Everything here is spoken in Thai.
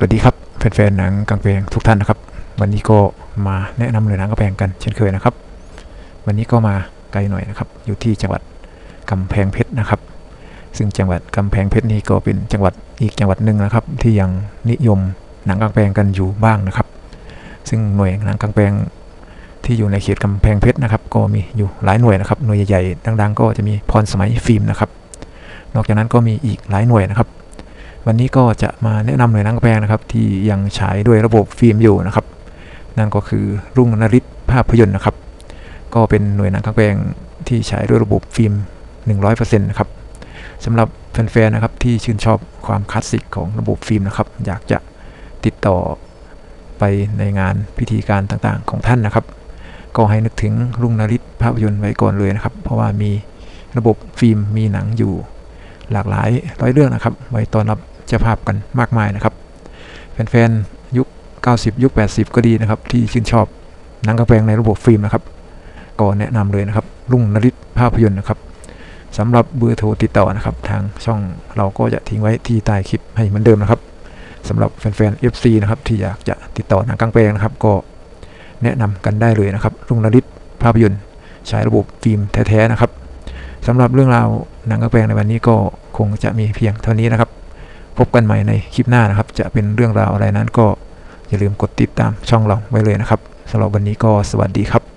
สวัสดีครับแฟนๆหนังกางแปลงทุกท่านนะครับ วันนี้ก็มาแนะนำเลยหนังกลางแปลงกันเช่นเคยนะครับ วันนี้ก็มาไกลหน่อยนะครับ อยู่ที่จังหวัดกำแพงเพชรนะครับ ซึ่งจังหวัดกำแพงเพชรนี่ก็เป็นจังหวัดอีกจังหวัดหนึ่งนะครับ ที่ยังนิยมหนังกางแปลงกันอยู่บ้างนะครับ ซึ่งหน่วยหนังกางแปลงที่อยู่ในเขตกำแพงเพชรนะครับ ก็มีอยู่หลายหน่วยนะครับหน่วยใหญ่ๆดัง ๆ ก็จะมีพรสมัยฟิล์มนะครับ นอกจากนั้นก็มีอีกหลายหน่วยนะครับ วันนี้ก็จะมาแนะนำหน่วยหนังกลางแปลงนะครับ ที่ยังฉายด้วยระบบฟิล์มอยู่นะครับ นั่นก็คือรุ่งนริศภาพยนตร์นะครับ ก็เป็นหน่วยหนังกลางแปลงที่ฉายด้วยระบบฟิล์ม 100%นะครับสำหรับแฟนๆนะครับที่ชื่นชอบความคลาสสิกของระบบฟิล์มนะครับ อยากจะติดต่อไปในงานพิธีการต่างๆ ของท่านนะครับ ก็ให้นึกถึงรุ่งนริศภาพยนตร์ไว้ก่อนเลยนะครับ เพราะว่ามีระบบฟิล์มมีหนังอยู่ หลากหลายร้อยเรื่องนะครับ ไว้ต้อนรับเจ้าภาพกันมากมายนะครับ แฟนๆ ยุค 90 ยุค 80 ก็ดีนะครับ ที่ชื่นชอบหนังกลางแปลงในระบบฟิล์มนะครับ ก็แนะนำเลยนะครับ รุ่งนริศภาพยนตร์นะครับสำหรับเบอร์โทรติดต่อนะครับ ทางช่องเราก็จะทิ้งไว้ที่ใต้คลิปให้เหมือนเดิมนะครับสำหรับแฟนๆ FC นะครับที่อยากจะติดต่อหนังกลางแปลงนะครับ ก็แนะนำกันได้เลยนะครับรุ่งนริศภาพยนตร์ใช้ระบบฟิล์มแท้ๆนะครับ สำหรับเรื่องราวหนังกระแปลงในวันนี้ก็คงจะมีเพียงเท่านี้นะครับ พบกันใหม่ในคลิปหน้านะครับ จะเป็นเรื่องราวอะไรนั้นก็อย่าลืมกดติดตามช่องเราไว้เลยนะครับสำหรับวันนี้ก็สวัสดีครับ